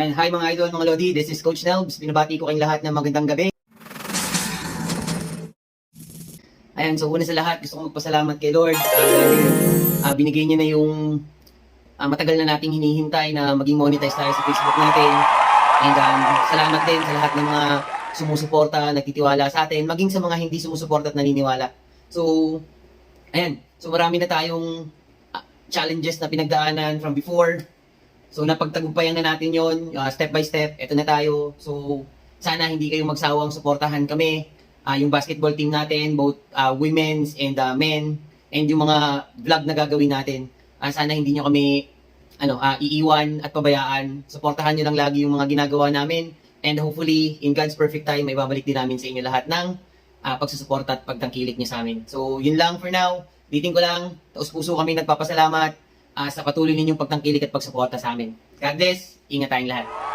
And hi mga idol, mga Lodi, this is Coach Nelbs. Binabati ko kayong lahat ng magandang gabi. Ayan, so una sa lahat, gusto ko magpasalamat kay Lord. Uh, ah, binigay niya na yung ah, matagal na nating hinihintay na maging monetize tayo sa Facebook natin. And um, salamat din sa lahat ng mga sumusuporta, nagtitiwala sa atin, maging sa mga hindi sumusuporta at naniniwala. So, ayan. So marami na tayong ah, challenges na pinagdaanan from before. So napagtagumpayan na natin yon uh, step by step. Ito na tayo. So sana hindi kayo magsawang suportahan kami. Ah, yung basketball team natin, both ah, women's and ah, men, and yung mga vlog na gagawin natin. Ah, sana hindi nyo kami ano, ah, iiwan at pabayaan. Suportahan nyo lang lagi yung mga ginagawa namin. And hopefully, in God's perfect time, may babalik din namin sa inyo lahat ng ah, pagsusuporta at pagtangkilik nyo sa amin. So, yun lang for now. Biting ko lang. Taos puso kami nagpapasalamat ah, sa patuloy ninyong pagtangkilik at pagsuporta sa amin. God bless. Ingat tayong lahat.